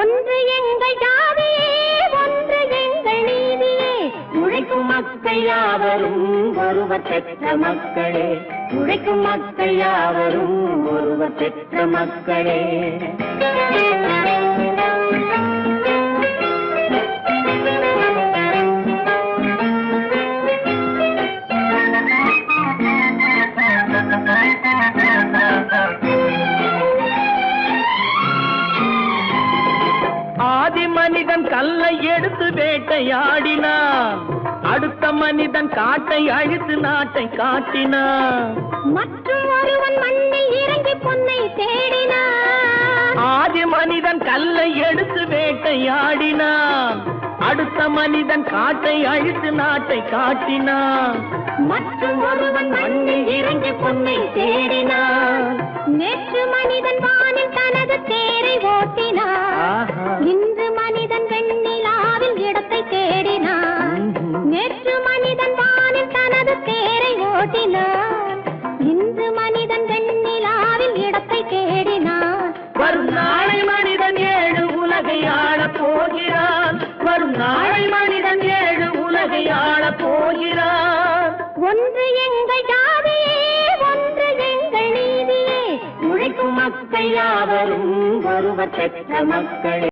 ஒன்று எங்கள் ஜாதியே ஒன்று எங்கள் நீதியே. உழைக்கும் மக்கள் யாவரும் ஒருவர் பெற்ற மக்களே. உழைக்கும் மக்கள் யாவரும் ஒருவர் பெற்ற மக்களே. ஆதி மனிதன் கல்லை எடுத்து வேட்டையாடினான். அடுத்த மனிதன் காட்டை அழித்து நாட்டை காட்டினான். மற்றும் ஒருவன் மண்ணில் இறங்கி பொன்னை தேடினான். ஆதி மனிதன் கல்லை எடுத்து வேட்டையாடினான். அடுத்த மனிதன் காட்டை அழித்து நாட்டை காட்டினான். மற்றும் ஒருவன் மண்ணில் இறங்கி பொன்னை தேடினான். நேற்று மனிதன் வானில் தனது தேரை ஓட்டினான். ஆஹா. தேடினான். நேற்று மனிதன் வானில் தனது தேரை ஓட்டினான். இன்று மனிதன் வெண்ணிலாவில் இடத்தை தேடினான். வரும் நாளை மனிதன் ஏழு உலகை ஆளப் போகிறான். வரும் நாளை மனிதன் ஏழு உலகை ஆளப் போகிறான். ஒன்று எங்கள் ஜாதியே ஒன்று எங்கள் நீதியே. உழைக்கும் மக்கள் யாவரும் ஒருவர் பெற்ற மக்களே.